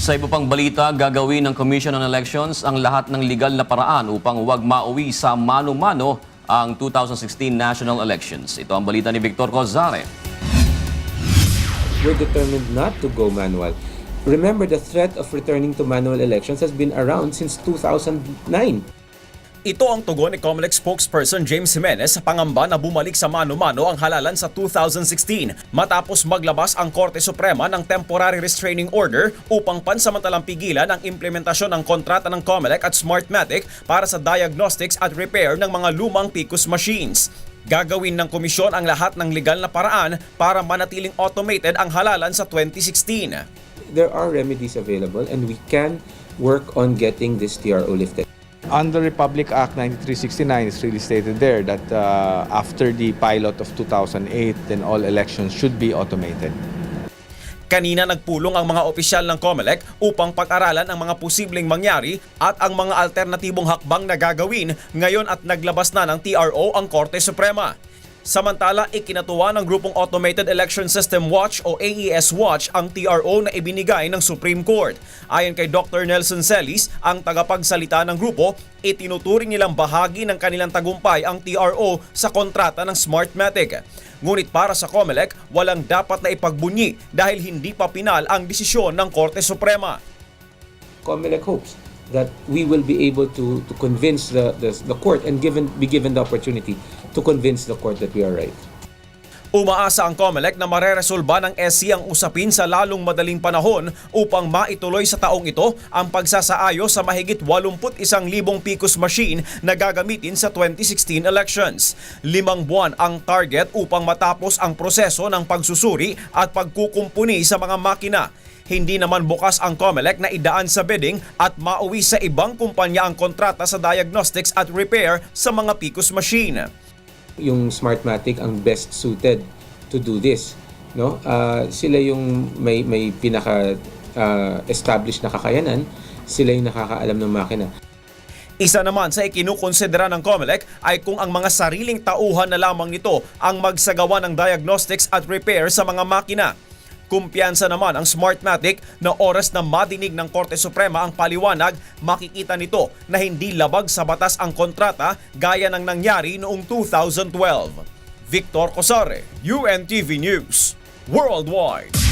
Sa iba pang balita, gagawin ng Commission on Elections ang lahat ng legal na paraan upang huwag mauwi sa mano-mano ang 2016 national elections. Ito ang balita ni Victor Cozare. we're determined not to go manual. Remember, the threat of returning to manual elections has been around since 2009. Ito ang tugon ni COMELEC spokesperson James Jimenez sa pangamba na bumalik sa mano-mano ang halalan sa 2016 matapos maglabas ang Korte Suprema ng Temporary Restraining Order upang pansamantalang pigilan ang implementasyon ng kontrata ng COMELEC at Smartmatic para sa diagnostics at repair ng mga lumang PICOS machines. Gagawin ng komisyon ang lahat ng legal na paraan para manatiling automated ang halalan sa 2016. There are remedies available and we can work on getting this TRO lifted. Under Republic Act 9369, it's really stated there that uh, after the pilot of 2008, then all elections should be automated. Kanina nagpulong ang mga opisyal ng COMELEC upang pag-aralan ang mga posibleng mangyari at ang mga alternatibong hakbang na gagawin ngayon at naglabas na ng TRO ang Korte Suprema. Samantala, ikinatuwa ng grupong Automated Election System Watch o AES Watch ang TRO na ibinigay ng Supreme Court. Ayon kay Dr. Nelson Celis, ang tagapagsalita ng grupo, itinuturing nilang bahagi ng kanilang tagumpay ang TRO sa kontrata ng Smartmatic. Ngunit para sa COMELEC, walang dapat na ipagbunyi dahil hindi pa pinal ang desisyon ng Korte Suprema. COMELEC hopes that we will be able to, to convince the, the, the court and given, be given the opportunity to convince the court that we are right. Umaasa ang COMELEC na mareresolba ng SC ang usapin sa lalong madaling panahon upang maituloy sa taong ito ang pagsasaayo sa mahigit 81,000 PICOS machine na gagamitin sa 2016 elections. Limang buwan ang target upang matapos ang proseso ng pagsusuri at pagkukumpuni sa mga makina. Hindi naman bukas ang COMELEC na idaan sa bidding at mauwi sa ibang kumpanya ang kontrata sa diagnostics at repair sa mga PICOS machine. Yung Smartmatic ang best suited to do this. No? Ah, sila yung may, may pinaka ah, established na kakayanan, sila yung nakakaalam ng makina. Isa naman sa ikinukonsidera ng COMELEC ay kung ang mga sariling tauhan na lamang nito ang magsagawa ng diagnostics at repair sa mga makina. Kumpiyansa naman ang Smartmatic na oras na madinig ng Korte Suprema ang paliwanag, makikita nito na hindi labag sa batas ang kontrata gaya ng nangyari noong 2012. Victor Cosare, UNTV News, Worldwide.